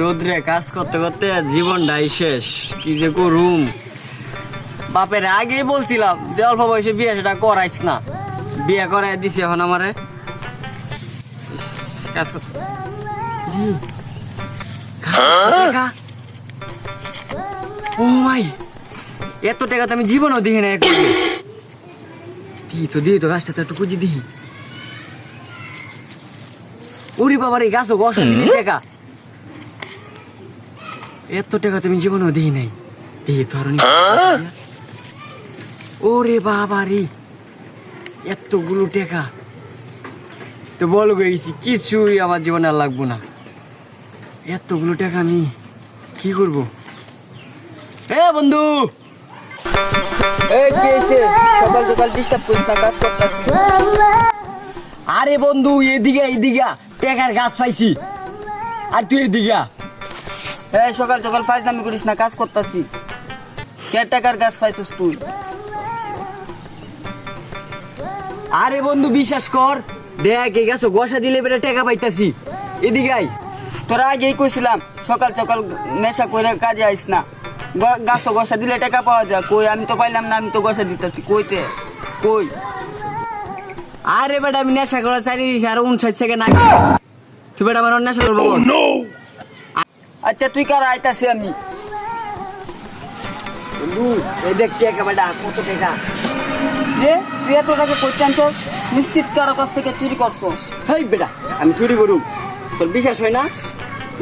রোদ্রে কাজ করতে করতে জীবনটাই শেষ। কি যে করুম? বাপের আগেই বলছিলাম যে অল্প বয়সে বিয়ে সেটা করাইস না। বিয়ে করাই দিছে এখন আমারে। কাজ করতে ও মাই এত টাকা তো আমি জীবনও দেখি না একটু দিই তো দিই তো গাছটা তো একটু কুজি দিই। ওরে বাবার এই গাছও গছ দিলি টাকা। এত টাকা তুমি জীবনেও দিই নাই। এই তো ওরে বাবা রে এতগুলো টাকা। তো বল গেছি কিছুই আমার জীবনে আর লাগবো না। এতগুলো টাকা আমি কি করব? এ বন্ধু! এই কি সকাল সকাল ডিস্টার্ব করিস না কাজ করতেছি। আরে বন্ধু এদিকে এদিকে টাকার গাছ পাইছি। আর তুই এদিকে। এই সকাল সকাল ফাইজলামি করিস না কাজ করতেছি। টাকার গাছ পাইছিস তুই। আরে বন্ধু বিশ্বাস কর দেখ এই গাছ গসা দিলে বেটা টাকা পাইতাছি। এদিকে আই তোরা আগেই কইছিলাম সকাল সকাল নেশা করে কাজে আইস না। গাছ গসা দিলে টাকা পাওয়া যায়। কই আমি তো পাইলাম না আমি তো গসা দিতেছি। কইতে কই? আরে বেটা আমি নেশা করে চারি আর উনষাট সেকেন্ড আগে। তুই বেটা আমার নেশা করব। আচ্ছা তুই কার? আইতাছি আমি। বন্ধু এই দেখ টাকা বেটা কত টাকা রে তুই এত টাকা কইতে আনছস নিশ্চিত কারও কাছ থেকে চুরি করছস। হেই বেটা আমি চুরি তোর বিশ্বাস হয় না?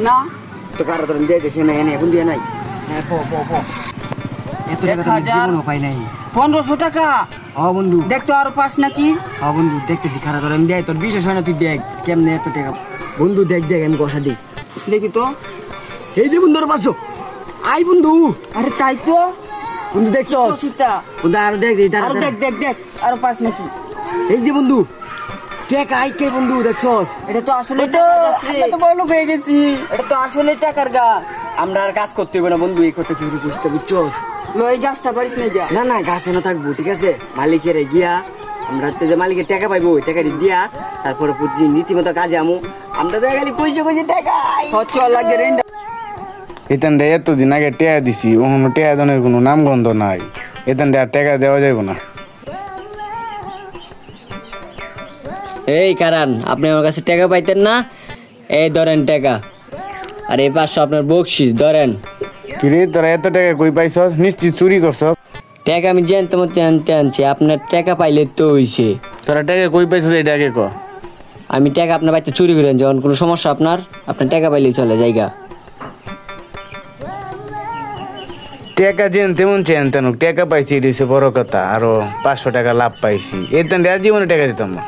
না। তো কারও তোর দিয়ে দিয়েছে না এনে এখন দিয়ে নাই? হ্যাঁ প প প। এত টাকা তো এক হাজার। জীবনও পাই নাই। পনেরোশো টাকা। হ বন্ধু। দেখ তো আরও পাস নাকি? হ বন্ধু দেখতেছি খারাপ তোর আমি দেয় তোর বিশ্বাস হয় না তুই দেখ কেমনে এত টাকা বন্ধু দেখ দেখ আমি গসা দিই। দেখি তো। এই যে বন্ধুর পাঁচশো আই বন্ধু। আরে তাই তো। বন্ধু দেখছ? সীতা বন্ধু আর দেখ দেখ আরও দেখ দেখ দেখ আরও পাস নাকি? এই যে বন্ধু টাকা আই কে বন্ধু দেখছস এটা তো আসলে গাছ তো বড় হয়ে গেছি। এটা তো আসলে টাকার গাছ। আমরা আর কাজ করতে হবে না বন্ধু এই কথা কি বুঝতে বুঝছস লো এই গাছটা বাড়িতে নিয়ে যা। না না গাছে না থাকব ঠিক আছে? মালিকের গিয়া আমরা হচ্ছে যে মালিকের টাকা পাইবো ওই টাকাটি দিয়া তারপরে প্রতিদিন রীতিমতো কাজে আমু। আমরা তো খালি কইছে কইছে টাকা খরচ লাগে রে এতানটা এতদিন আগে টেয়া দিছি ওখানে টেয়া দনের কোনো নামগন্ধ নাই। এতানটা আর টাকা দেওয়া যাইব না। এই কারণ আপনি আমার কাছে টাকা পাইতেন না? এই ধরেন টাকা। আর এই পাঁচশো আপনার বকশিস ধরেন। কিরে তোরা এত টাকা কই পাইছস? নিশ্চিত চুরি করছস। টাকা আমি জানতে মতো আনতে আনছি আপনার টাকা পাইলে তো হইছে। তোরা টাকা কই পাইছস এটা আগে ক? আমি টাকা আপনার বাড়িতে চুরি করেন যখন কোনো সমস্যা আপনার? আপনার টাকা পাইলে চলে জায়গা। টাকা যেন তেমন চেন তেন টাকা পাইছি এটা হচ্ছে বড় কথা আরও পাঁচশো টাকা লাভ পাইছি। এতানটা আর জীবনে টাকা দিতাম না।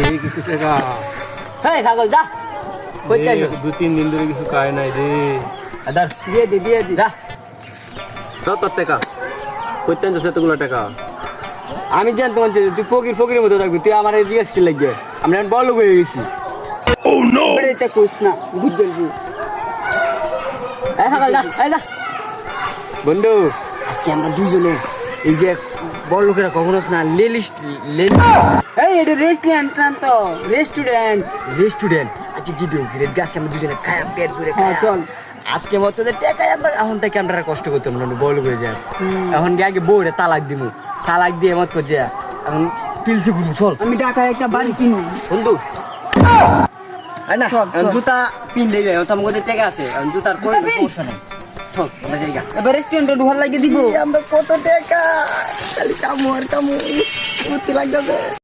এই কিছু টাকা। কাগজ যা। কইতে এই দু তিন দিন ধরে কিছু খায় নাই রে। আদার দিয়ে দি দিয়ে দি যা। দাও তোর টাকা। কইতেন তো সেতগুলো টাকা? আমি জানতে বলছি তুই ফকির ফকিরের মতো থাকবি তুই আমার জিজ্ঞেস কি লাগবে? আমরা এখন বড় হয়ে গেছি। এবারে এটা কইস না বুঝলি যা যা। বন্ধু আজকে আমরা দুজনে এই যে বড় লোকেরা কখনো না লেলিস্ট এই এটা রেস্টুরেন্ট না তো রেস্টুরেন্ট রেস্টুরেন্ট আজকে আমরা দুজনে খাই পেট ভরে হ্যাঁ, খাই চল। আজকে মতো যে টাকায় আমরা এখন থেকে আমরা কষ্ট করতাম না লোক হয়ে যায় এখন গিয়ে আগে বউরে তালাক দিমু। তালাক দিয়ে মত করছে। এখন পিলসি ঘুরু চল। আমি ঢাকায় একটা বাড়ি কিনবো। বন্ধু। না জুতা পিন দিয়ে যায় তো আমাদের টেকা আছে জুতার কোনো সমস্যা নেই। চল আমরা জায়গা এবার রেস্টুরেন্টে ঢুকার লাগিয়ে দিব। আমরা কত টাকা? খালি কামু আর কামু লাগতেছে।